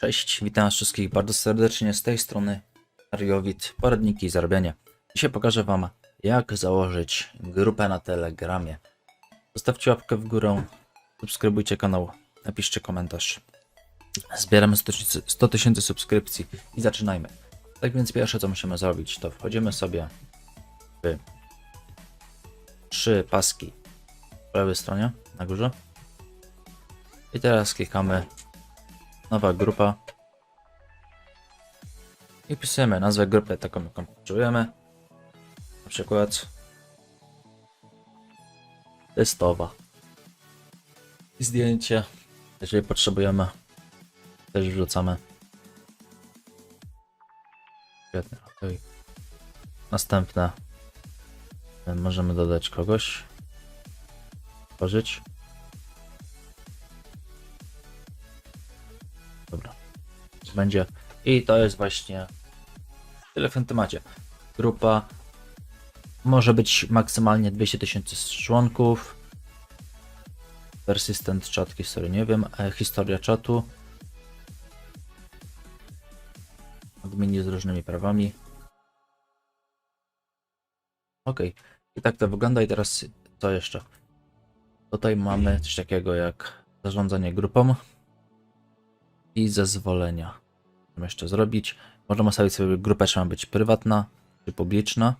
Cześć, witam wszystkich bardzo serdecznie z tej strony Ariowit, poradniki i zarabianie. Dzisiaj pokażę wam jak założyć grupę na Telegramie. Zostawcie łapkę w górę, subskrybujcie kanał, napiszcie komentarz. Zbieramy 100 tysięcy- 100 tysięcy subskrypcji i zaczynajmy. Tak więc pierwsze co musimy zrobić to wchodzimy sobie w trzy paski po lewej stronie na górze i teraz klikamy nowa grupa. I pisujemy nazwę grupy taką jaką potrzebujemy. Na przykład testowa. I zdjęcie jeżeli potrzebujemy też wrzucamy. Świetnie, następne. Możemy dodać kogoś. Tworzyć Będzie. I to jest właśnie tyle w tym temacie. Grupa może być maksymalnie 200 tysięcy członków. Persistent chat history, nie wiem. E, historia czatu. Admini z różnymi prawami. Ok. I tak to wygląda. I teraz co jeszcze? Tutaj mamy coś takiego jak zarządzanie grupą i zezwolenia. Możemy jeszcze zrobić. Możemy ustawić sobie grupę, czy ma być prywatna, czy publiczna.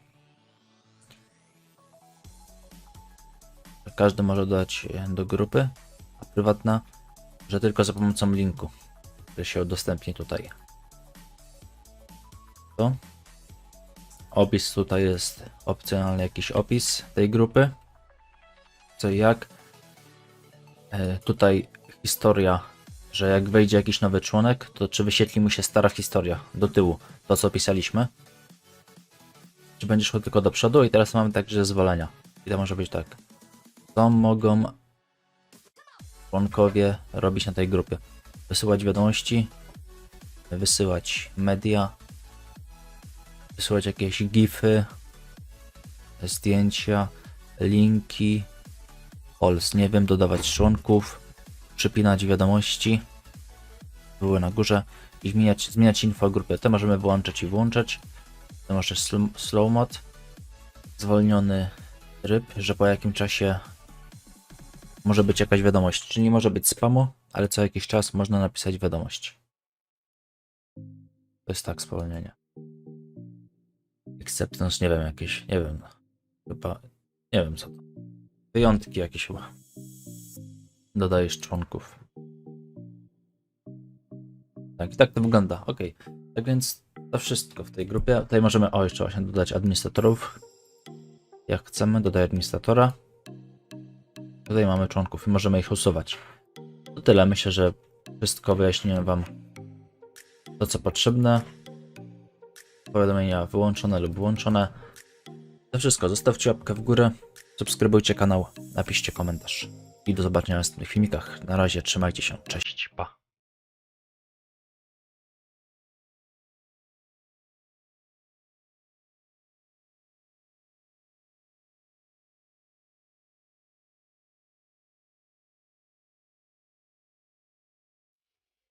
Każdy może dodać do grupy, a prywatna, że tylko za pomocą linku, który się udostępni tutaj. To. Opis tutaj jest opcjonalny jakiś opis tej grupy. Co i jak. E, Tutaj historia że jak wejdzie jakiś nowy członek, to czy wyświetli mu się stara historia do tyłu, to co opisaliśmy, czy będzie szło tylko do przodu? I teraz mamy także zezwolenia. I to może być tak. Co mogą członkowie robić na tej grupie? Wysyłać wiadomości, wysyłać media, wysyłać jakieś gify, zdjęcia, linki, polls, nie wiem, dodawać członków, przypinać wiadomości, były na górze i zmieniać, zmieniać info grupy. Te możemy włączyć i włączać. To może sl- slow mod, zwolniony tryb, że po jakim czasie może być jakaś wiadomość. Czyli nie może być spamu, ale co jakiś czas można napisać wiadomość. To jest tak spowolnienie. Acceptance, nie wiem, jakieś, nie wiem, chyba, nie wiem co to. Wyjątki jakieś chyba dodajesz członków. Tak, i tak to wygląda. Ok. Tak więc to wszystko w tej grupie. Tutaj możemy, o jeszcze właśnie dodać administratorów. Jak chcemy, dodaj administratora. Tutaj mamy członków i możemy ich usuwać. To tyle. Myślę, że wszystko wyjaśniłem Wam to, co potrzebne. Powiadomienia wyłączone lub włączone. To wszystko. Zostawcie łapkę w górę, subskrybujcie kanał, napiszcie komentarz. I do zobaczenia w następnych filmikach. Na razie trzymajcie się. Cześć, pa.